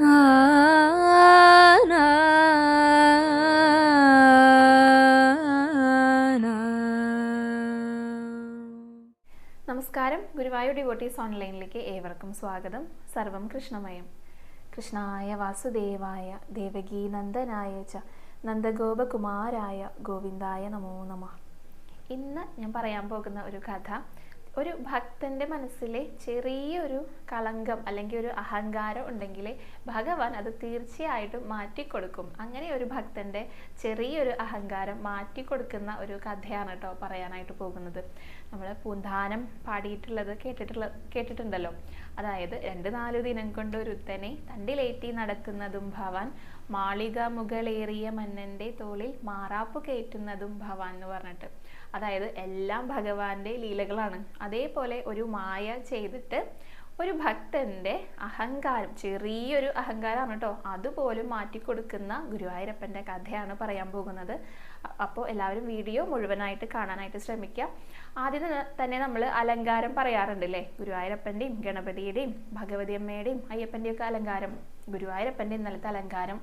നമസ്കാരം. ഗുരുവായൂർ ഡിവോട്ടീസ് ഓൺലൈനിലേക്ക് ഏവർക്കും സ്വാഗതം. സർവം കൃഷ്ണമയം. കൃഷ്ണായ വാസുദേവായ ദേവകീ നന്ദനായ ച നന്ദഗോപകുമാരായ ഗോവിന്ദായ നമോ നമ. ഇന്ന് ഞാൻ പറയാൻ പോകുന്ന ഒരു കഥ ഒരു ഭക്തന്റെ മനസ്സിലെ ചെറിയൊരു കളങ്കം അല്ലെങ്കിൽ ഒരു അഹങ്കാരം ഉണ്ടെങ്കിൽ ഭഗവാൻ അത് തീർച്ചയായിട്ടും മാറ്റിക്കൊടുക്കും. അങ്ങനെ ഒരു ഭക്തന്റെ ചെറിയൊരു അഹങ്കാരം മാറ്റിക്കൊടുക്കുന്ന ഒരു കഥയാണ് കേട്ടോ പറയാനായിട്ട് പോകുന്നത്. നമ്മൾ പൂന്താനം പാടിയിട്ടുള്ളത് കേട്ടിട്ടുള്ള കേട്ടിട്ടുണ്ടല്ലോ. അതായത് രണ്ട് നാലു ദിനം കൊണ്ട് ഒരുത്തനെ തണ്ടിലേറ്റി നടക്കുന്നതും ഭവാൻ മാളിക മുകളേറിയ മന്നന്റെ തോളിൽ മാറാപ്പ് കയറ്റുന്നതും ഭവാൻ എന്ന് പറഞ്ഞിട്ട്. അതായത് എല്ലാം ഭഗവാന്റെ ലീലകളാണ്. അതേപോലെ ഒരു മായ ചെയ്തിട്ട് ഒരു ഭക്തന്റെ അഹങ്കാരം ചെറിയൊരു അഹങ്കാരമാണ് കേട്ടോ. അതുപോലും മാറ്റിക്കൊടുക്കുന്ന ഗുരുവായൂരപ്പന്റെ കഥയാണ് പറയാൻ പോകുന്നത്. അപ്പോൾ എല്ലാവരും വീഡിയോ മുഴുവനായിട്ട് കാണാനായിട്ട് ശ്രമിക്കുക ആദ്യം തന്നെ നമ്മൾ അലങ്കാരം പറയാറുണ്ട് അല്ലേ ഗുരുവായൂരപ്പന്റെയും ഗണപതിയുടെയും ഭഗവതി അമ്മയുടെയും അയ്യപ്പന്റെയും ഒക്കെ അലങ്കാരം ഗുരുവായൂരപ്പന്റെ ഇന്നലത്തെ അലങ്കാരം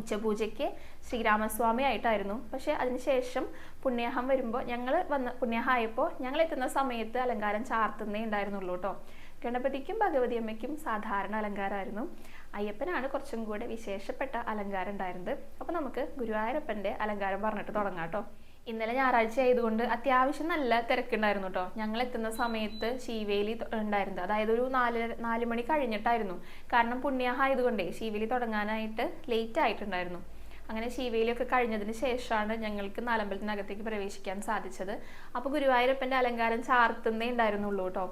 ഉച്ചപൂജയ്ക്ക് ശ്രീരാമസ്വാമി ആയിട്ടായിരുന്നു. പക്ഷെ അതിനുശേഷം പുണ്യാഹം വരുമ്പോൾ ഞങ്ങൾ വന്ന പുണ്യാഹം ആയപ്പോൾ ഞങ്ങൾ എത്തുന്ന സമയത്ത് അലങ്കാരം ചാർത്തുന്നേ ഉണ്ടായിരുന്നുള്ളൂ കേട്ടോ ഗണപതിക്കും ഭഗവതി അമ്മയ്ക്കും സാധാരണ അലങ്കാരമായിരുന്നു അയ്യപ്പനാണ് കുറച്ചും കൂടെ വിശേഷപ്പെട്ട അലങ്കാരം ഉണ്ടായിരുന്നത്. അപ്പോൾ നമുക്ക് ഗുരുവായൂരപ്പന്റെ അലങ്കാരം പറഞ്ഞിട്ട് തുടങ്ങാം കേട്ടോ ഇന്നലെ ഞായറാഴ്ച ആയതുകൊണ്ട് അത്യാവശ്യം നല്ല തിരക്കുണ്ടായിരുന്നു കേട്ടോ ഞങ്ങൾ എത്തുന്ന സമയത്ത് ശീവേലി ഉണ്ടായിരുന്നത് അതായത് ഒരു നാല് നാല് മണി കഴിഞ്ഞിട്ടായിരുന്നു. കാരണം പുണ്യാഹ ആയതുകൊണ്ടേ ശീവേലി തുടങ്ങാനായിട്ട് ലേറ്റ് ആയിട്ടുണ്ടായിരുന്നു. അങ്ങനെ ശിവയിലൊക്കെ കഴിഞ്ഞതിന് ശേഷമാണ് ഞങ്ങൾക്ക് നാലമ്പലത്തിനകത്തേക്ക് പ്രവേശിക്കാൻ സാധിച്ചത്. അപ്പോൾ ഗുരുവായൂരപ്പന്റെ അലങ്കാരം ചാർത്തുന്നേ ഉണ്ടായിരുന്നുള്ളൂ കേട്ടോ.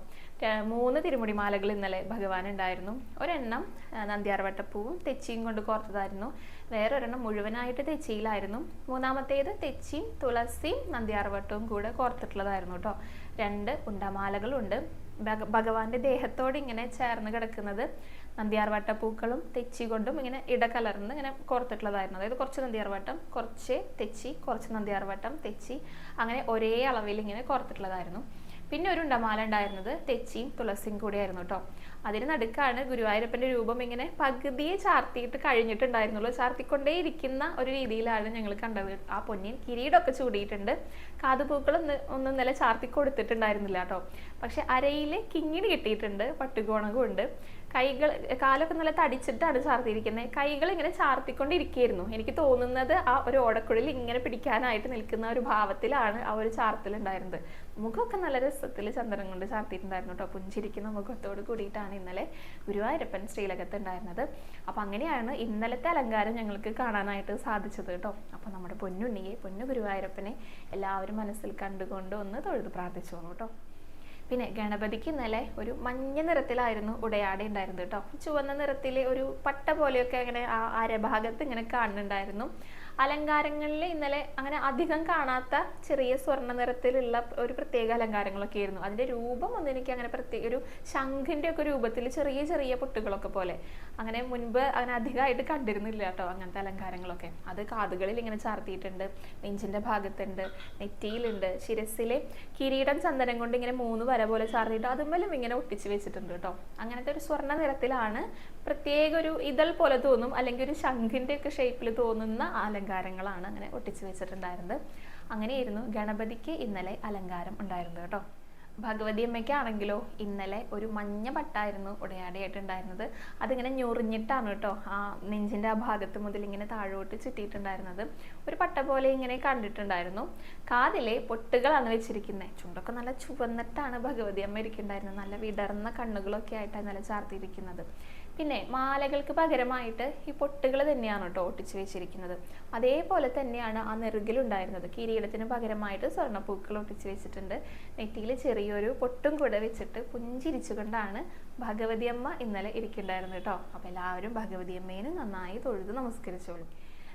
മൂന്ന് തിരുമുടിമാലകൾ ഇന്നലെ ഭഗവാൻ ഉണ്ടായിരുന്നു. ഒരെണ്ണം നന്ദ്യാർവട്ടപ്പൂവും തെച്ചിയും കൊണ്ട് കോർത്തതായിരുന്നു. വേറൊരെണ്ണം മുഴുവനായിട്ട് തെച്ചിയിലായിരുന്നു. മൂന്നാമത്തേത് തെച്ചിയും തുളസിയും നന്ദ്യാർവട്ടവും കൂടെ കോർത്തിട്ടുള്ളതായിരുന്നു കേട്ടോ. രണ്ട് ഉണ്ടമാലകളുണ്ട് ഭഗവാന്റെ ദേഹത്തോട് ഇങ്ങനെ ചേർന്ന് കിടക്കുന്നത് നന്ദ്യാർവട്ടപ്പൂക്കളും തെച്ചി കൊണ്ടും ഇങ്ങനെ ഇടകലർന്ന് ഇങ്ങനെ കോർത്തിട്ടുള്ളതായിരുന്നു. അതായത് കുറച്ച് നന്ദിയാർവട്ടം കുറച്ച് തെച്ചി കുറച്ച് നന്ദിയാർവട്ടം തെച്ചി അങ്ങനെ ഒരേ അളവിൽ ഇങ്ങനെ കോർത്തിട്ടുള്ളതായിരുന്നു. പിന്നെ ഒരു ഉണ്ടമാല ഉണ്ടായിരുന്നത് തെച്ചിയും തുളസിയും കൂടിയായിരുന്നു കേട്ടോ അതിന് നടുക്കാണ് ഗുരുവായൂരപ്പന്റെ രൂപം ഇങ്ങനെ പകുതിയെ ചാർത്തിയിട്ട് കഴിഞ്ഞിട്ടുണ്ടായിരുന്നുള്ളൂ. ചാർത്തിക്കൊണ്ടേ ഇരിക്കുന്ന ഒരു രീതിയിലാണ് ഞങ്ങൾ കണ്ടത്. ആ പൊന്നിൻ കിരീടമൊക്കെ ചൂടിയിട്ടുണ്ട്. കാതുപൂക്കളൊന്നും ഒന്നും ഇന്നലെ ചാർത്തി കൊടുത്തിട്ടുണ്ടായിരുന്നില്ല കേട്ടോ പക്ഷെ അരയിൽ കിങ്ങിണി കിട്ടിയിട്ടുണ്ട് പട്ടുകോണകും ഉണ്ട്. കൈകൾ കാലൊക്കെ നല്ല തടിച്ചിട്ടാണ് ചാർത്തിയിരിക്കുന്നത്. കൈകൾ ഇങ്ങനെ ചാർത്തിക്കൊണ്ടിരിക്കുകയായിരുന്നു. എനിക്ക് തോന്നുന്നത് ആ ഒരു ഓടക്കുഴലിൽ ഇങ്ങനെ പിടിക്കാനായിട്ട് നിൽക്കുന്ന ഒരു ഭാവത്തിലാണ് ആ ഒരു ചാർത്തിലുണ്ടായിരുന്നത്. മുഖമൊക്കെ നല്ല രസത്തിൽ ചന്ദ്രൻ കൊണ്ട് ചാർത്തിയിട്ടുണ്ടായിരുന്നു കേട്ടോ. പുഞ്ചിരിക്കുന്ന മുഖത്തോട് കൂടിയിട്ടാണ് ഇന്നലെ ഗുരുവായൂരപ്പൻ ശ്രീലകത്ത് ഉണ്ടായിരുന്നത് അപ്പം അങ്ങനെയാണ് ഇന്നലത്തെ അലങ്കാരം ഞങ്ങൾക്ക് കാണാനായിട്ട് സാധിച്ചത് കേട്ടോ. അപ്പം നമ്മുടെ പൊന്നുണ്ണിയെ പൊന്നു ഗുരുവായൂരപ്പനെ എല്ലാവരും മനസ്സിൽ കണ്ടുകൊണ്ട് ഒന്ന് തൊഴുത് പ്രാർത്ഥിച്ചോളൂ കേട്ടോ. പിന്നെ ഗണപതിക്ക് ഇന്നലെ ഒരു മഞ്ഞ നിറത്തിലായിരുന്നു ഉടയാട ഉണ്ടായിരുന്നത് കേട്ടോ. ചുവന്ന നിറത്തിലെ ഒരു പട്ട പോലെയൊക്കെ അങ്ങനെ ആ അരഭാഗത്ത് ഇങ്ങനെ കാണുന്നുണ്ടായിരുന്നു. അലങ്കാരങ്ങളിൽ ഇന്നലെ അങ്ങനെ അധികം കാണാത്ത ചെറിയ സ്വർണ നിറത്തിലുള്ള ഒരു പ്രത്യേക അലങ്കാരങ്ങളൊക്കെ ആയിരുന്നു. അതിന്റെ രൂപം ഒന്നും എനിക്ക് അങ്ങനെ പ്രത്യേക ഒരു ശംഖിന്റെ ഒക്കെ രൂപത്തിൽ ചെറിയ ചെറിയ പൊട്ടുകളൊക്കെ പോലെ. അങ്ങനെ മുൻപ് അങ്ങനെ അധികമായിട്ട് കണ്ടിരുന്നില്ല കേട്ടോ അങ്ങനത്തെ അലങ്കാരങ്ങളൊക്കെ. അത് കാതുകളിൽ ഇങ്ങനെ ചാർത്തിയിട്ടുണ്ട് നെഞ്ചിന്റെ ഭാഗത്തുണ്ട് നെറ്റിയിലുണ്ട് ശിരസിലെ കിരീടം ചന്ദനം കൊണ്ട് ഇങ്ങനെ മൂന്ന് വര പോലെ ചാർത്തിയിട്ട് അതുമ്മലും ഇങ്ങനെ ഒട്ടിച്ച് വെച്ചിട്ടുണ്ട് കേട്ടോ. അങ്ങനത്തെ ഒരു സ്വർണ നിറത്തിലാണ് പ്രത്യേക ഒരു ഇതൾ പോലെ തോന്നും അല്ലെങ്കിൽ ഒരു ശംഖിന്റെ ഒക്കെ ഷേപ്പിൽ തോന്നുന്ന അലങ്കാരങ്ങളാണ് അങ്ങനെ ഒട്ടിച്ചു വെച്ചിട്ടുണ്ടായിരുന്നത്. അങ്ങനെയായിരുന്നു ഗണപതിക്ക് ഇന്നലെ അലങ്കാരം ഉണ്ടായിരുന്നത് കേട്ടോ. ഭഗവതി അമ്മയ്ക്കാണെങ്കിലോ ഇന്നലെ ഒരു മഞ്ഞ പട്ടായിരുന്നു ഉടയാടിയായിട്ടുണ്ടായിരുന്നത്. അതിങ്ങനെ ഞൊറിഞ്ഞിട്ടാണ് കേട്ടോ ആ നെഞ്ചിന്റെ ആ ഭാഗത്ത് മുതൽ ഇങ്ങനെ താഴോട്ട് ചുറ്റിയിട്ടുണ്ടായിരുന്നത്. ഒരു പട്ട പോലെ ഇങ്ങനെ കണ്ടിട്ടുണ്ടായിരുന്നു. കാതിലെ പൊട്ടുകളാണ് വെച്ചിരിക്കുന്നത് ചുണ്ടൊക്കെ നല്ല ചുവന്നിട്ടാണ് ഭഗവതി അമ്മ ഇരിക്കുന്നുണ്ടായിരുന്നത്. നല്ല വിടർന്ന കണ്ണുകളൊക്കെ ആയിട്ടാണ് നല്ല ചാർത്തിയിരിക്കുന്നത്. പിന്നെ മാലകൾക്ക് പകരമായിട്ട് ഈ പൊട്ടുകൾ തന്നെയാണ് കേട്ടോ ഒട്ടിച്ചു വെച്ചിരിക്കുന്നത്. അതേപോലെ തന്നെയാണ് ആ നെറുകിലുണ്ടായിരുന്നത്. കിരീടത്തിന് പകരമായിട്ട് സ്വർണപ്പൂക്കൾ ഒട്ടിച്ചു വെച്ചിട്ടുണ്ട്. നെറ്റിയിൽ ചെറിയൊരു പൊട്ടും കൂടെ വെച്ചിട്ട് പുഞ്ചിരിച്ചുകൊണ്ടാണ് ഭഗവതി അമ്മ ഇന്നലെ ഇരിക്കുന്നുണ്ടായിരുന്നു കേട്ടോ. അപ്പോൾ എല്ലാവരും ഭഗവതി അമ്മേനെ നന്നായി തൊഴുത് നമസ്കരിച്ചോളൂ.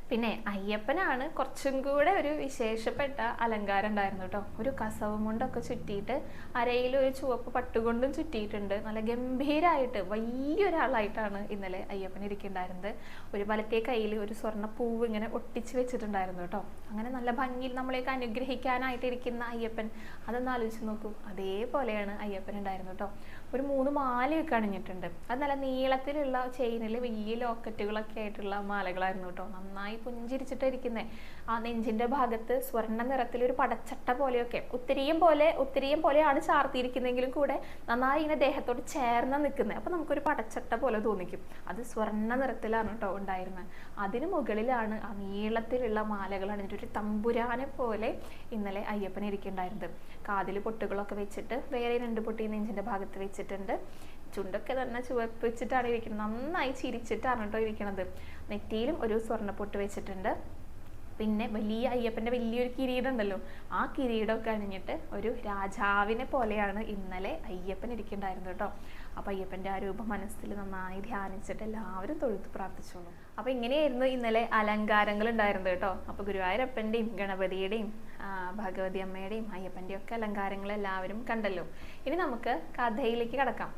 പിന്നെ അയ്യപ്പനാണ് കുറച്ചും കൂടെ ഒരു വിശേഷപ്പെട്ട അലങ്കാരം ഉണ്ടായിരുന്നു കേട്ടോ. ഒരു കസവും കൊണ്ടൊക്കെ ചുറ്റിയിട്ട് അരയിൽ ഒരു ചുവപ്പ് പട്ടുകൊണ്ടും ചുറ്റിയിട്ടുണ്ട്. നല്ല ഗംഭീരമായിട്ട് വലിയൊരാളായിട്ടാണ് ഇന്നലെ അയ്യപ്പൻ ഇരിക്കുന്നുണ്ടായിരുന്നത്. ഒരു വലത്തെ കയ്യിൽ ഒരു സ്വർണ പൂവ് ഇങ്ങനെ ഒട്ടിച്ച് വെച്ചിട്ടുണ്ടായിരുന്നു കേട്ടോ. അങ്ങനെ നല്ല ഭംഗിയിൽ നമ്മളെയൊക്കെ അനുഗ്രഹിക്കാനായിട്ട് ഇരിക്കുന്ന അയ്യപ്പൻ. അതൊന്ന് ആലോചിച്ച് നോക്കൂ. അതേപോലെയാണ് അയ്യപ്പൻ ഉണ്ടായിരുന്നു കേട്ടോ. ഒരു മൂന്ന് മാലയൊക്കെ അണിഞ്ഞിട്ടുണ്ട്. അത് നല്ല നീളത്തിലുള്ള ചെയിനിൽ വലിയ ലോക്കറ്റുകളൊക്കെ ആയിട്ടുള്ള മാലകളായിരുന്നു കേട്ടോ. നന്നായി പുഞ്ചിരിച്ചിട്ടിരിക്കുന്നത് ആ നെഞ്ചിന്റെ ഭാഗത്ത് സ്വർണ നിറത്തിൽ ഒരു പടച്ചട്ട പോലെയൊക്കെ ഉത്തരീയം പോലെ ഉത്തരീയം പോലെയാണ് ചാർത്തിയിരിക്കുന്നെങ്കിലും കൂടെ നന്നായി ഇങ്ങനെ ദേഹത്തോട് ചേർന്ന് നിൽക്കുന്നത് അപ്പൊ നമുക്കൊരു പടച്ചട്ട പോലെ തോന്നിക്കും. അത് സ്വർണ നിറത്തിലാണ് കേട്ടോ ഉണ്ടായിരുന്നത് അതിന് മുകളിലാണ് ആ നീളത്തിലുള്ള മാലകൾ അണിഞ്ഞിട്ട് ഒരു തമ്പുരാനെ പോലെ ഇന്നലെ അയ്യപ്പനെ ഇരിക്കുന്നുണ്ടായിരുന്നത് കാതിൽ പൊട്ടുകളൊക്കെ വെച്ചിട്ട് വേറെ രണ്ട് പൊട്ടി നെഞ്ചിന്റെ ഭാഗത്ത് വെച്ചിട്ടുണ്ട്. ചുണ്ടൊക്കെ തന്നെ ചുവപ്പ് വെച്ചിട്ടാണ് ഇരിക്കുന്നത്. നന്നായി ചിരിച്ചിട്ടാണ് കേട്ടോ ഇരിക്കുന്നത്. നെറ്റിയിലും ഒരു സ്വർണപ്പൊട്ട് വെച്ചിട്ടുണ്ട്. പിന്നെ വലിയ അയ്യപ്പന്റെ വലിയൊരു കിരീടം ഉണ്ടല്ലോ. ആ കിരീടമൊക്കെ അണിഞ്ഞിട്ട് ഒരു രാജാവിനെ പോലെയാണ് ഇന്നലെ അയ്യപ്പൻ ഇരിക്കുന്നുണ്ടായിരുന്നു കേട്ടോ. അപ്പൊ അയ്യപ്പന്റെ ആ രൂപം മനസ്സിൽ നന്നായി ധ്യാനിച്ചിട്ട് എല്ലാവരും തൊഴുത്ത് പ്രാർത്ഥിച്ചോളൂ. അപ്പൊ ഇങ്ങനെയായിരുന്നു ഇന്നലെ അലങ്കാരങ്ങൾ ഉണ്ടായിരുന്നത് കേട്ടോ. അപ്പൊ ഗുരുവായൂരപ്പന്റെയും ഗണപതിയുടെയും ഭഗവതി അമ്മയുടെയും അയ്യപ്പന്റെയും ഒക്കെ അലങ്കാരങ്ങൾ എല്ലാവരും കണ്ടല്ലോ. ഇനി നമുക്ക് കഥയിലേക്ക് കടക്കാം.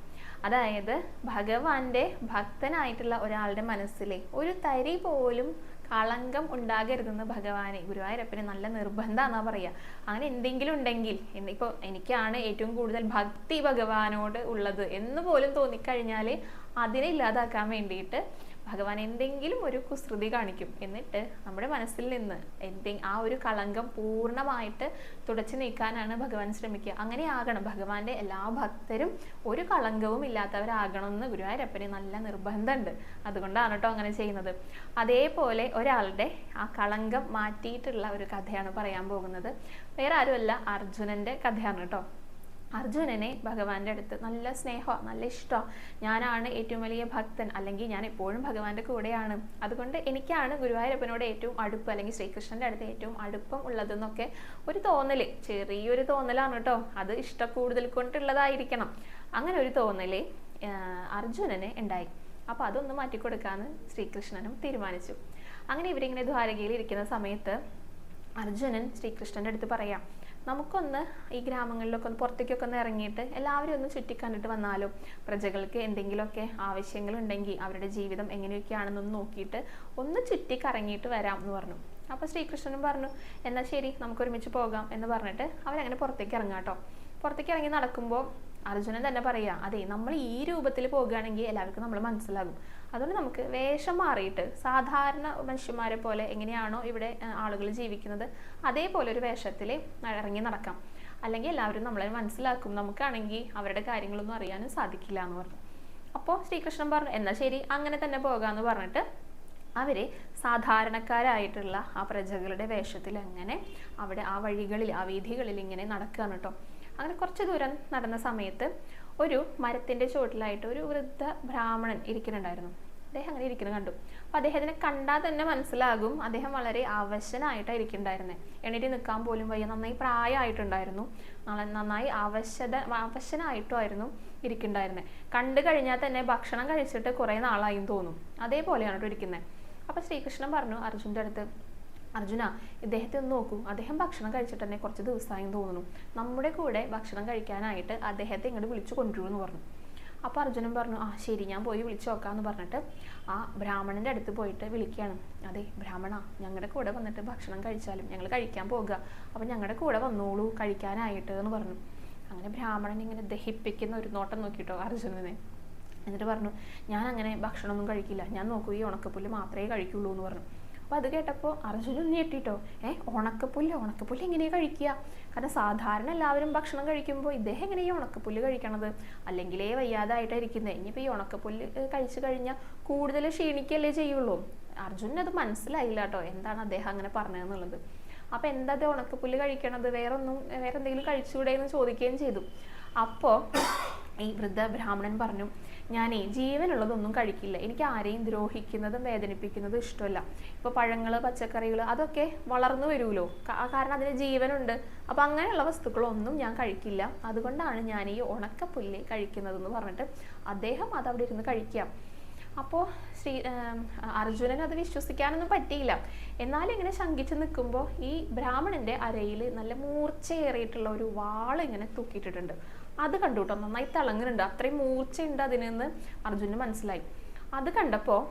അതായത് ഭഗവാന്റെ ഭക്തനായിട്ടുള്ള ഒരാളുടെ മനസ്സിലെ ഒരു തരി പോലും കളങ്കം ഉണ്ടാകരുതെന്ന് ഭഗവാനെ ഗുരുവായൂരപ്പന് നല്ല നിർബന്ധമാണെന്നാ പറയാ. അങ്ങനെ എന്തെങ്കിലും ഉണ്ടെങ്കിൽ ഇപ്പൊ എനിക്കാണ് ഏറ്റവും കൂടുതൽ ഭക്തി ഭഗവാനോട് ഉള്ളത് എന്ന് പോലും തോന്നിക്കഴിഞ്ഞാൽ അതിനെ ഇല്ലാതാക്കാൻ വേണ്ടിയിട്ട് ഭഗവാൻ എന്തെങ്കിലും ഒരു കുസൃതി കാണിക്കും. എന്നിട്ട് നമ്മുടെ മനസ്സിൽ നിന്ന് എന്തെ ആ ഒരു കളങ്കം പൂർണമായിട്ട് തുടച്ചു നീക്കാനാണ് ഭഗവാൻ ശ്രമിക്കുക. അങ്ങനെ ആകണം. ഭഗവാന്റെ എല്ലാ ഭക്തരും ഒരു കളങ്കവും ഇല്ലാത്തവരാകണം എന്ന് ഗുരുവായൂരപ്പന് നല്ല നിർബന്ധമുണ്ട്. അതുകൊണ്ടാണ് കേട്ടോ അങ്ങനെ ചെയ്യുന്നത്. അതേപോലെ ഒരാളുടെ ആ കളങ്കം മാറ്റിയിട്ടുള്ള ഒരു കഥയാണ് പറയാൻ പോകുന്നത്. വേറെ ആരുമല്ല അർജുനന്റെ കഥയാണ് കേട്ടോ. അർജുനനെ ഭഗവാന്റെ അടുത്ത് നല്ല സ്നേഹമാണ് നല്ല ഇഷ്ടമാണ് ഞാനാണ് ഏറ്റവും വലിയ ഭക്തൻ അല്ലെങ്കിൽ ഞാൻ എപ്പോഴും ഭഗവാന്റെ കൂടെയാണ്. അതുകൊണ്ട് എനിക്കാണ് ഗുരുവായൂരപ്പനോട് ഏറ്റവും അടുപ്പ് അല്ലെങ്കിൽ ശ്രീകൃഷ്ണന്റെ അടുത്ത് ഏറ്റവും അടുപ്പം ഉള്ളതെന്നൊക്കെ ഒരു തോന്നൽ. ചെറിയൊരു തോന്നലാണ് കേട്ടോ. അത് ഇഷ്ടക്കൂടുതൽ കൊണ്ടുള്ളതായിരിക്കണം. അങ്ങനെ ഒരു തോന്നൽ ആഹ് അർജുനന് ഉണ്ടായി. അപ്പൊ അതൊന്ന് മാറ്റിക്കൊടുക്കാന്ന് ശ്രീകൃഷ്ണനും തീരുമാനിച്ചു. അങ്ങനെ ഇവരിങ്ങനെ ദ്വാരകയിൽ ഇരിക്കുന്ന സമയത്ത് അർജുനൻ ശ്രീകൃഷ്ണന്റെ അടുത്ത് പറയാം നമുക്കൊന്ന് ഈ ഗ്രാമങ്ങളിലൊക്കെ ഒന്ന് പുറത്തേക്കൊക്കെ ഒന്ന് ഇറങ്ങിയിട്ട് എല്ലാവരും ഒന്ന് ചുറ്റിക്കണ്ടിട്ട് വന്നാലോ? പ്രജകൾക്ക് എന്തെങ്കിലുമൊക്കെ ആവശ്യങ്ങൾ ഉണ്ടെങ്കിൽ അവരുടെ ജീവിതം എങ്ങനെയൊക്കെയാണെന്നൊന്ന് നോക്കിയിട്ട് ഒന്ന് ചുറ്റിക്കറങ്ങിയിട്ട് വരാം എന്ന് പറഞ്ഞു. അപ്പോൾ ശ്രീകൃഷ്ണനും പറഞ്ഞു എന്നാൽ ശരി നമുക്ക് ഒരുമിച്ച് പോകാം എന്ന് പറഞ്ഞിട്ട് അവരങ്ങനെ പുറത്തേക്ക് ഇറങ്ങാം കേട്ടോ. പുറത്തേക്ക് ഇറങ്ങി നടക്കുമ്പോൾ അർജുനൻ തന്നെ പറയുക അതെ നമ്മൾ ഈ രൂപത്തിൽ പോകുകയാണെങ്കിൽ എല്ലാവർക്കും നമ്മൾ മനസ്സിലാകും. അതുകൊണ്ട് നമുക്ക് വേഷം മാറിയിട്ട് സാധാരണ മനുഷ്യന്മാരെ പോലെ എങ്ങനെയാണോ ഇവിടെ ആളുകൾ ജീവിക്കുന്നത് അതേപോലെ ഒരു വേഷത്തിൽ ഇറങ്ങി നടക്കാം. അല്ലെങ്കിൽ എല്ലാവരും നമ്മളെ മനസ്സിലാക്കും. നമുക്കാണെങ്കിൽ അവരുടെ കാര്യങ്ങളൊന്നും അറിയാനും സാധിക്കില്ല എന്ന് പറഞ്ഞു. അപ്പോൾ ശ്രീകൃഷ്ണൻ പറഞ്ഞു എന്നാൽ ശരി അങ്ങനെ തന്നെ പോകാമെന്ന് പറഞ്ഞിട്ട് അവർ സാധാരണക്കാരായിട്ടുള്ള ആ പ്രജകളുടെ വേഷത്തിൽ അങ്ങനെ അവിടെ ആ വഴികളിൽ ആ വീഥികളിൽ ഇങ്ങനെ നടക്കുകയാണ് കേട്ടോ അങ്ങനെ കുറച്ച് ദൂരം നടന്ന സമയത്ത് ഒരു മരത്തിന്റെ ചുവട്ടിലായിട്ട് ഒരു വൃദ്ധ ബ്രാഹ്മണൻ ഇരിക്കുന്നുണ്ടായിരുന്നു. അദ്ദേഹം അങ്ങനെ ഇരിക്കുന്നത് കണ്ടു. അപ്പൊ അദ്ദേഹത്തിനെ കണ്ടാൽ തന്നെ മനസ്സിലാകും അദ്ദേഹം വളരെ അവശനായിട്ടാണ് ഇരിക്കുന്നുണ്ടായിരുന്നത് എണീറ്റ് നിൽക്കാൻ പോലും വയ്യ. നന്നായി പ്രായമായിട്ടുണ്ടായിരുന്നു. നന്നായി അവശത അവശനായിട്ടുമായിരുന്നു ഇരിക്കുന്നുണ്ടായിരുന്നത് കണ്ടു കഴിഞ്ഞാൽ തന്നെ ഭക്ഷണം കഴിച്ചിട്ട് കുറേ നാളായും തോന്നും. അതേപോലെയാണ് കേട്ടോ ഇരിക്കുന്നത് അപ്പൊ ശ്രീകൃഷ്ണൻ പറഞ്ഞു അർജുന്റെ അടുത്ത് അർജുന ഇദ്ദേഹത്തെ ഒന്ന് നോക്കൂ. അദ്ദേഹം ഭക്ഷണം കഴിച്ചിട്ട് തന്നെ കുറച്ച് ദിവസമായി തോന്നുന്നു. നമ്മുടെ കൂടെ ഭക്ഷണം കഴിക്കാനായിട്ട് അദ്ദേഹത്തെ ഇങ്ങോട്ട് വിളിച്ചു കൊണ്ടുവരൂ എന്ന് പറഞ്ഞു. അപ്പോൾ അർജുനൻ പറഞ്ഞു ആ ശരി ഞാൻ പോയി വിളിച്ചു നോക്കാമെന്ന് പറഞ്ഞിട്ട് ആ ബ്രാഹ്മണന്റെ അടുത്ത് പോയിട്ട് വിളിക്കുകയാണ്. അതെ ബ്രാഹ്മണ ഞങ്ങളുടെ കൂടെ വന്നിട്ട് ഭക്ഷണം കഴിച്ചാലും ഞങ്ങൾ കഴിക്കാൻ പോകുക അപ്പോൾ ഞങ്ങളുടെ കൂടെ വന്നോളൂ കഴിക്കാനായിട്ട് എന്ന് പറഞ്ഞു. അങ്ങനെ ബ്രാഹ്മണൻ ഇങ്ങനെ ദഹിപ്പിക്കുന്ന ഒരു നോട്ടം നോക്കിയിട്ടോ അർജുനനെ. എന്നിട്ട് പറഞ്ഞു ഞാൻ അങ്ങനെ ഭക്ഷണമൊന്നും കഴിക്കില്ല. ഞാൻ നോക്കൂ ഈ ഉണക്കപ്പുല്ല് മാത്രമേ കഴിക്കുള്ളൂ എന്ന് പറഞ്ഞു. അപ്പോൾ അത് കേട്ടപ്പോൾ അർജുനൻ ഞെട്ടിട്ടോ. ഏ ഉണക്കപ്പുല്ല് ഉണക്കപ്പുല്ല് എങ്ങനെയാ കഴിക്കുക? കാരണം സാധാരണ എല്ലാവരും ഭക്ഷണം കഴിക്കുമ്പോൾ ഇദ്ദേഹം എങ്ങനെയാ ഈ ഉണക്കപ്പുല്ല് കഴിക്കണത്? അല്ലെങ്കിലേ വയ്യാതായിട്ടാണ് ഇരിക്കുന്നത് ഇനിയിപ്പോൾ ഈ ഉണക്കപ്പുല്ല് കഴിച്ചു കഴിഞ്ഞാൽ കൂടുതൽ ക്ഷീണിക്കല്ലേ ചെയ്യുള്ളൂ. അർജുനന് അത് മനസ്സിലായില്ല കേട്ടോ എന്താണ് അദ്ദേഹം അങ്ങനെ പറഞ്ഞതെന്നുള്ളത്. അപ്പൊ എന്താ അത് ഉണക്കപ്പുല്ല് കഴിക്കണത്? വേറെ ഒന്നും വേറെ എന്തെങ്കിലും കഴിച്ചുകൂടെ എന്ന് ചോദിക്കുകയും ചെയ്തു. അപ്പോൾ ഈ വൃദ്ധ ബ്രാഹ്മണൻ പറഞ്ഞു ഞാനേ ജീവനുള്ളതൊന്നും കഴിക്കില്ല. എനിക്ക് ആരെയും ദ്രോഹിക്കുന്നതും വേദനിപ്പിക്കുന്നതും ഇഷ്ടമല്ല. ഇപ്പൊ പഴങ്ങൾ പച്ചക്കറികൾ അതൊക്കെ വളർന്നു വരുമല്ലോ. കാരണം അതിന് ജീവനുണ്ട്. അപ്പൊ അങ്ങനെയുള്ള വസ്തുക്കളൊന്നും ഞാൻ കഴിക്കില്ല. അതുകൊണ്ടാണ് ഞാൻ ഈ ഉണക്കപ്പുല്ല് കഴിക്കുന്നതെന്ന് പറഞ്ഞിട്ട് അദ്ദേഹം അത് അവിടെ ഇരുന്ന് കഴിക്കാം. അപ്പോൾ ശ്രീ അർജുനന് അത് വിശ്വസിക്കാനൊന്നും പറ്റിയില്ല. എന്നാലും ഇങ്ങനെ ശങ്കിച്ച് നിൽക്കുമ്പോൾ ഈ ബ്രാഹ്മണന്റെ അരയിൽ നല്ല മൂർച്ചയേറിയിട്ടുള്ള ഒരു വാൾ ഇങ്ങനെ തൂക്കിയിട്ടിട്ടുണ്ട്. അത് കണ്ടു കേട്ടോ നന്നായി തിളങ്ങുന്നുണ്ട്. അത്രയും മൂർച്ചയുണ്ട് അതിനെന്ന് അർജുനന് മനസ്സിലായി. അത് കണ്ടപ്പോൾ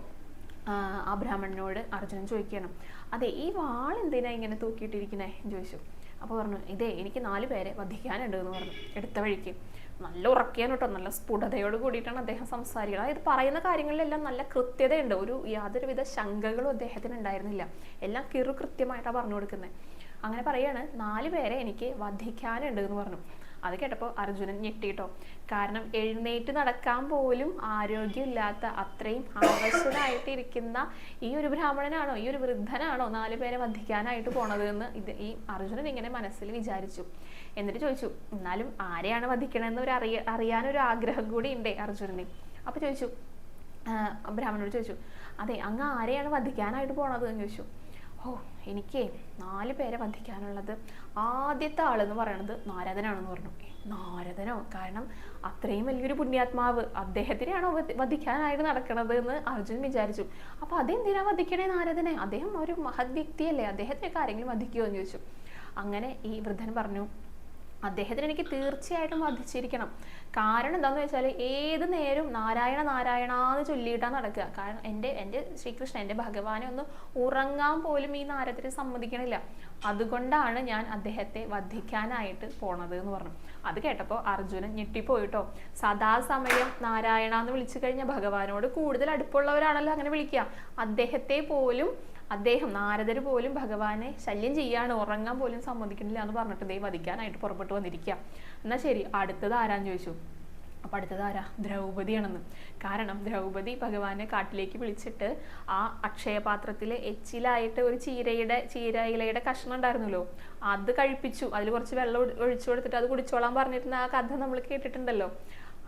ആ ബ്രാഹ്മണനോട് അർജുനൻ ചോദിക്കണം അതെ ഈ വാൾ എന്തിനാ ഇങ്ങനെ തൂക്കിയിട്ടിരിക്കണേ എന്ന് ചോദിച്ചു. അപ്പോൾ പറഞ്ഞു ഇതേ എനിക്ക് നാല് പേരെ വധിക്കാനുണ്ട് എന്ന് പറഞ്ഞു എടുത്ത വഴിക്ക്. നല്ല ഉറക്കിയാണ് കേട്ടോ നല്ല സ്ഫുടതയോട് കൂടിയിട്ടാണ് അദ്ദേഹം സംസാരിക്കുന്നത്. അതായത് പറയുന്ന കാര്യങ്ങളിലെല്ലാം നല്ല കൃത്യതയുണ്ട് ഒരു യാതൊരുവിധ ശങ്കകളും അദ്ദേഹത്തിന് ഉണ്ടായിരുന്നില്ല. എല്ലാം കിറു കൃത്യമായിട്ടാണ് പറഞ്ഞു കൊടുക്കുന്നത്. അങ്ങനെ പറയാണ് നാല് പേരെ എനിക്ക് വധിക്കാനുണ്ട് എന്ന് പറഞ്ഞു. അത് കേട്ടപ്പോൾ അർജുനൻ ഞെട്ടിട്ടോ. കാരണം എഴുന്നേറ്റ് നടക്കാൻ പോലും ആരോഗ്യമില്ലാത്ത അത്രയും അവശനായിട്ടിരിക്കുന്ന ഈ ഒരു ബ്രാഹ്മണനാണോ ഈ ഒരു വൃദ്ധനാണോ നാല് പേരെ വധിക്കാനായിട്ട് പോണത് എന്ന് ഇത് ഈ അർജുനൻ ഇങ്ങനെ മനസ്സിൽ വിചാരിച്ചു. എന്നിട്ട് ചോദിച്ചു എന്നാലും ആരെയാണ് വധിക്കണമെന്ന് ഒരു അറിയ അറിയാനൊരു ആഗ്രഹം കൂടി ഉണ്ടേ അർജുനന്? അപ്പൊ ചോദിച്ചു ബ്രാഹ്മണനോട് ചോദിച്ചു അതെ അങ്ങ് ആരെയാണ് വധിക്കാനായിട്ട് പോണത്? എന്ന് ചോദിച്ചു. ഓ എനിക്ക് നാല് പേരെ വധിക്കാനുള്ളത് ആദ്യത്തെ ആളെന്ന് പറയണത് നാരദനാണെന്ന് പറഞ്ഞു. നാരദനോ? കാരണം അത്രയും വലിയൊരു പുണ്യാത്മാവ് അദ്ദേഹത്തിനെയാണോ വധ- വധിക്കാനായിട്ട് നടക്കണത് എന്ന് അർജുൻ വിചാരിച്ചു. അപ്പൊ അതെന്തിനാ വധിക്കണേ നാരദനെ? അദ്ദേഹം ഒരു മഹത് വ്യക്തിയല്ലേ. അദ്ദേഹത്തിനൊക്കെ ആരെങ്കിലും വധിക്കുമോ എന്ന് ചോദിച്ചു. അങ്ങനെ ഈ വൃദ്ധൻ പറഞ്ഞു അദ്ദേഹത്തിന് എനിക്ക് തീർച്ചയായിട്ടും വധിച്ചിരിക്കണം. കാരണം എന്താണെന്ന് വെച്ചാൽ ഏത് നേരം നാരായണ നാരായണ എന്ന് ചൊല്ലിയിട്ടാണ് നടക്കുക. കാരണം എന്റെ എന്റെ ശ്രീകൃഷ്ണൻ എന്റെ ഭഗവാനെ ഒന്ന് ഉറങ്ങാൻ പോലും ഈ നാരത്തിന് സമ്മതിക്കണില്ല. അതുകൊണ്ടാണ് ഞാൻ അദ്ദേഹത്തെ വധിക്കാനായിട്ട് പോണത് എന്ന് പറഞ്ഞു. അത് കേട്ടപ്പോൾ അർജുനൻ ഞെട്ടിപ്പോയിട്ടോ. സദാസമയം നാരായണ എന്ന് വിളിച്ചു കഴിഞ്ഞാൽ ഭഗവാനോട് കൂടുതൽ അടുപ്പുള്ളവരാണല്ലോ അങ്ങനെ വിളിക്കുക. അദ്ദേഹത്തെ പോലും അദ്ദേഹം നാരദർ പോലും ഭഗവാനെ ശല്യം ചെയ്യാണ് ഉറങ്ങാൻ പോലും സമ്മതിക്കുന്നില്ല എന്ന് പറഞ്ഞിട്ട് ദൈവം വധിക്കാനായിട്ട് പുറപ്പെട്ടു വന്നിരിക്കുക എന്നാ ശരി അടുത്തത് ആരാന്ന് ചോദിച്ചു? അപ്പൊ അടുത്തത് ആരാ? ദ്രൗപതിയാണെന്ന്. കാരണം ദ്രൗപതി ഭഗവാനെ കാട്ടിലേക്ക് വിളിച്ചിട്ട് ആ അക്ഷയപാത്രത്തിലെ എച്ചിലായിട്ട് ഒരു ചീരയുടെ ചീര ഇലയുടെ കഷ്ണം ഉണ്ടായിരുന്നല്ലോ അത് കഴിപ്പിച്ചു. അതിൽ കുറച്ച് വെള്ളം ഒഴി- ഒഴിച്ചു കൊടുത്തിട്ട് അത് കുടിച്ചോളാൻ പറഞ്ഞിരുന്ന ആ കഥ നമ്മൾ കേട്ടിട്ടുണ്ടല്ലോ.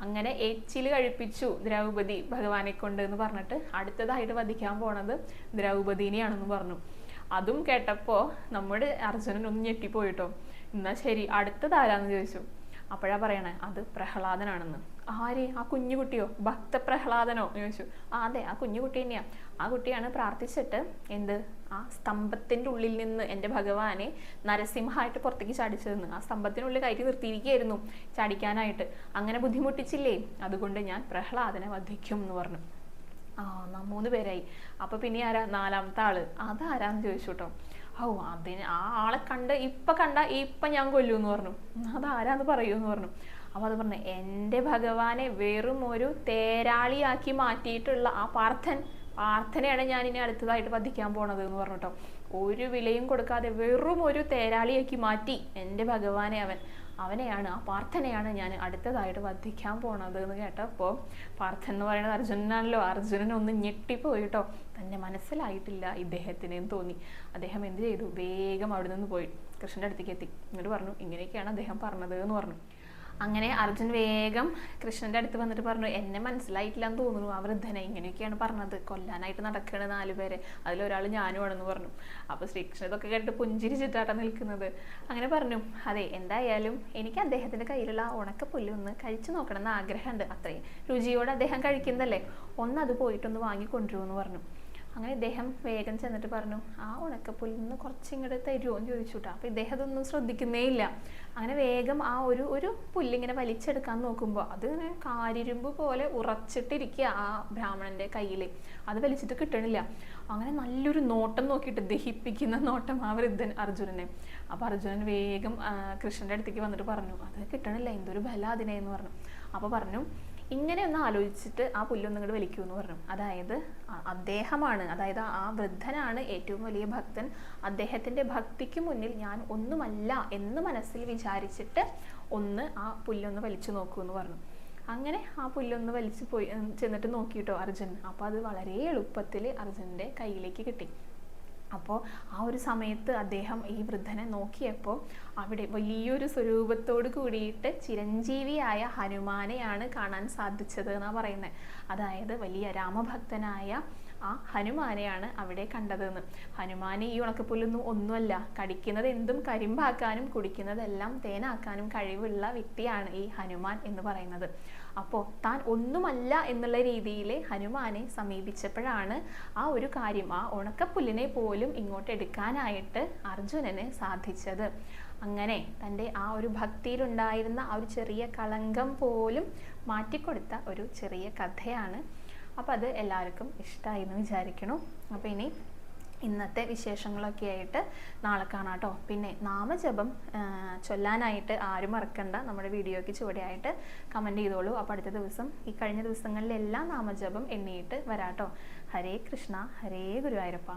അങ്ങനെ എച്ചിൽ കഴിപ്പിച്ചു ദ്രൗപതി ഭഗവാനെ കൊണ്ട് എന്ന് പറഞ്ഞിട്ട് അടുത്തതായിട്ട് വധിക്കാൻ പോണത് ദ്രൗപദീനെയാണെന്ന് പറഞ്ഞു. അതും കേട്ടപ്പോ നമ്മുടെ അർജുനൻ ഒന്ന് ഞെട്ടിപ്പോയിട്ടോ. എന്നാ ശരി അടുത്തതാരാന്ന് ചോദിച്ചു. അപ്പോഴാ പറയണേ അത് പ്രഹ്ലാദനാണെന്ന്. ആര്? ആ കുഞ്ഞു കുട്ടിയോ? ഭക്തപ്രഹ്ലാദനോ? എന്ന് ചോദിച്ചു. ആ അതെ ആ കുഞ്ഞു കുട്ടി തന്നെയാ. ആ കുട്ടിയാണ് പ്രാർത്ഥിച്ചിട്ട് എന്ത്? ആ സ്തംഭത്തിന്റെ ഉള്ളിൽ നിന്ന് എന്റെ ഭഗവാനെ നരസിംഹമായിട്ട് പുറത്തേക്ക് ചാടിച്ചതെന്ന് ആ സ്തംഭത്തിനുള്ളിൽ കയറ്റി നിർത്തിയിരിക്കുകയായിരുന്നു ചാടിക്കാനായിട്ട്. അങ്ങനെ ബുദ്ധിമുട്ടിച്ചില്ലേ? അതുകൊണ്ട് ഞാൻ പ്രഹ്ലാദനെ വധിക്കും എന്ന് പറഞ്ഞു. ആ മൂന്ന് പേരായി. അപ്പൊ പിന്നെ ആരാ? നാലാമത്തെ ആൾ. അതാരാന്ന് ചോദിച്ചു കേട്ടോ ഓ അതിന് ആ ആളെ കണ്ട് ഇപ്പൊ കണ്ട ഇപ്പൊ ഞാൻ കൊല്ലൂ എന്ന് പറഞ്ഞു അതാരാന്ന് പറയൂ എന്ന് പറഞ്ഞു. അപ്പൊ അത് പറഞ്ഞു എന്റെ ഭഗവാനെ വെറും ഒരു തേരാളിയാക്കി മാറ്റിയിട്ടുള്ള ആ പാർത്ഥൻ പ്രാർത്ഥനയാണ് ഞാൻ ഇനി അടുത്തതായിട്ട് വധിക്കാൻ പോണത് എന്ന് പറഞ്ഞിട്ടോ ഒരു വിലയും കൊടുക്കാതെ വെറും ഒരു തേരാളിയാക്കി മാറ്റി എന്റെ ഭഗവാനെ അവൻ. അവനെയാണ് ആ പാർത്ഥനെയാണ് ഞാൻ അടുത്തതായിട്ട് വധിക്കാൻ പോണത് എന്ന് കേട്ടപ്പോൾ പാർത്ഥൻ എന്ന് പറയുന്നത് അർജുനനാണല്ലോ. അർജുനൻ ഒന്ന് ഞെട്ടിപ്പോയിട്ടോ തന്നെ മനസ്സിലായിട്ടില്ല ഇദ്ദേഹത്തിന് എന്ന് തോന്നി. അദ്ദേഹം എന്ത് ചെയ്തു? വേഗം അവിടെ നിന്ന് പോയി. കൃഷ്ണന്റെ അടുത്തേക്ക് എത്തി. എന്നിട്ട് പറഞ്ഞു ഇങ്ങനെയൊക്കെയാണ് അദ്ദേഹം പറഞ്ഞത് എന്ന് പറഞ്ഞു. അങ്ങനെ അർജുൻ വേഗം കൃഷ്ണന്റെ അടുത്ത് വന്നിട്ട് പറഞ്ഞു എന്നെ മനസ്സിലായിട്ടില്ല എന്ന് തോന്നുന്നു. ആ വൃദ്ധനെ ഇങ്ങനെയൊക്കെയാണ് പറഞ്ഞത്. കൊല്ലാനായിട്ട് നടക്കണ നാലുപേരെ അതിലൊരാൾ ഞാനുമാണെന്ന് പറഞ്ഞു. അപ്പൊ ശ്രീകൃഷ്ണൻ ഇതൊക്കെ കേട്ട് പുഞ്ചിരിച്ചിട്ടാണ് നിൽക്കുന്നത്. അങ്ങനെ പറഞ്ഞു അതെ എന്തായാലും എനിക്ക് അദ്ദേഹത്തിന്റെ കയ്യിലുള്ള ആ ഉണക്ക പുല്ല് ഒന്ന് കഴിച്ചു നോക്കണം എന്ന് ആഗ്രഹമുണ്ട്. അത്രയും രുചിയോടെ അദ്ദേഹം കഴിക്കുന്നതല്ലേ? ഒന്ന് അത് പോയിട്ടൊന്ന് വാങ്ങിക്കൊണ്ടുവരുമെന്ന് പറഞ്ഞു. അങ്ങനെ ഇദ്ദേഹം വേഗം ചെന്നിട്ട് പറഞ്ഞു ആ ഉണക്കപ്പുല്ലിൽ നിന്ന് കുറച്ച് ഇങ്ങോട്ട് തരുമോ എന്ന് ചോദിച്ചു കേട്ടോ അപ്പോൾ ഇദ്ദേഹം അതൊന്നും ശ്രദ്ധിക്കുന്നേ ഇല്ല. അങ്ങനെ വേഗം ആ ഒരു ഒരു പുല്ലിങ്ങനെ വലിച്ചെടുക്കാൻ നോക്കുമ്പോൾ അത് ഇങ്ങനെ കാരിരുമ്പ് പോലെ ഉറച്ചിട്ടിരിക്കുക ആ ബ്രാഹ്മണന്റെ കയ്യിൽ അത് വലിച്ചിട്ട് കിട്ടണില്ല. അങ്ങനെ നല്ലൊരു നോട്ടം നോക്കിയിട്ട് ദഹിപ്പിക്കുന്ന നോട്ടം ആ വൃദ്ധൻ അർജുനനെ. അപ്പോൾ അർജുനൻ വേഗം കൃഷ്ണന്റെ അടുത്തേക്ക് വന്നിട്ട് പറഞ്ഞു അത് കിട്ടണില്ല എന്തൊരു ബല അതിനെ എന്ന് പറഞ്ഞു. അപ്പോൾ പറഞ്ഞു ഇങ്ങനെ ഒന്ന് ആലോചിച്ചിട്ട് ആ പുല്ലൊന്നും ഇങ്ങോട്ട് വലിക്കൂ എന്ന് പറഞ്ഞു. അതായത് അദ്ദേഹമാണ് അതായത് ആ വൃദ്ധനാണ് ഏറ്റവും വലിയ ഭക്തൻ. അദ്ദേഹത്തിന്റെ ഭക്തിക്ക് മുന്നിൽ ഞാൻ ഒന്നുമല്ല എന്ന് മനസ്സിൽ വിചാരിച്ചിട്ട് ഒന്ന് ആ പുല്ലൊന്ന് വലിച്ചു നോക്കൂ എന്ന് പറഞ്ഞു. അങ്ങനെ ആ പുല്ലൊന്ന് വലിച്ചു പോയി ചെന്നിട്ട് നോക്കിയിട്ടോ അർജുൻ. അപ്പോൾ അത് വളരെ എളുപ്പത്തിൽ അർജുന്റെ കയ്യിലേക്ക് കിട്ടി. അപ്പോൾ ആ ഒരു സമയത്ത് അദ്ദേഹം ഈ വൃദ്ധനെ നോക്കിയപ്പോൾ അവിടെ വലിയൊരു സ്വരൂപത്തോട് കൂടിയിട്ട് ചിരഞ്ജീവിയായ ഹനുമാനെയാണ് കാണാൻ സാധിച്ചത് എന്നാണ് പറയുന്നത് അതായത് വലിയ രാമഭക്തനായ ആ ഹനുമാനെയാണ് അവിടെ കണ്ടതെന്ന്. ഹനുമാനെ ഈ ഉണക്കപ്പുല്ലൊന്നും ഒന്നുമല്ല. കടിക്കുന്നത് എന്തും കരിമ്പാക്കാനും കുടിക്കുന്നതെല്ലാം തേനാക്കാനും കഴിവുള്ള വ്യക്തിയാണ് ഈ ഹനുമാൻ എന്ന് പറയുന്നത്. അപ്പോൾ താൻ ഒന്നുമല്ല എന്നുള്ള രീതിയിൽ ഹനുമാനെ സമീപിച്ചപ്പോഴാണ് ആ ഒരു കാര്യം ആ ഉണക്കപ്പുല്ലിനെ പോലും ഇങ്ങോട്ട് എടുക്കാനായിട്ട് അർജുനന് സാധിച്ചത്. അങ്ങനെ തന്റെ ആ ഒരു ഭക്തിയിലുണ്ടായിരുന്ന ആ ഒരു ചെറിയ കളങ്കം പോലും മാറ്റിക്കൊടുത്ത ഒരു ചെറിയ കഥയാണ്. അപ്പോൾ അത് എല്ലാവർക്കും ഇഷ്ടമായി എന്ന് വിചാരിക്കണം അപ്പോൾ ഇനി ഇന്നത്തെ വിശേഷങ്ങളൊക്കെ ആയിട്ട് നാളെ കാണാം കേട്ടോ പിന്നെ നാമജപം ചൊല്ലാനായിട്ട് ആരും മറക്കണ്ട. നമ്മുടെ വീഡിയോയ്ക്ക് ചുവടെയായിട്ട് കമന്റ് ചെയ്തോളൂ. അപ്പോൾ അടുത്ത ദിവസം ഈ കഴിഞ്ഞ ദിവസങ്ങളിലെല്ലാം നാമജപം എണ്ണിയിട്ട് വരാട്ടോ ഹരേ കൃഷ്ണ ഹരേ ഗുരുവായൂരപ്പ.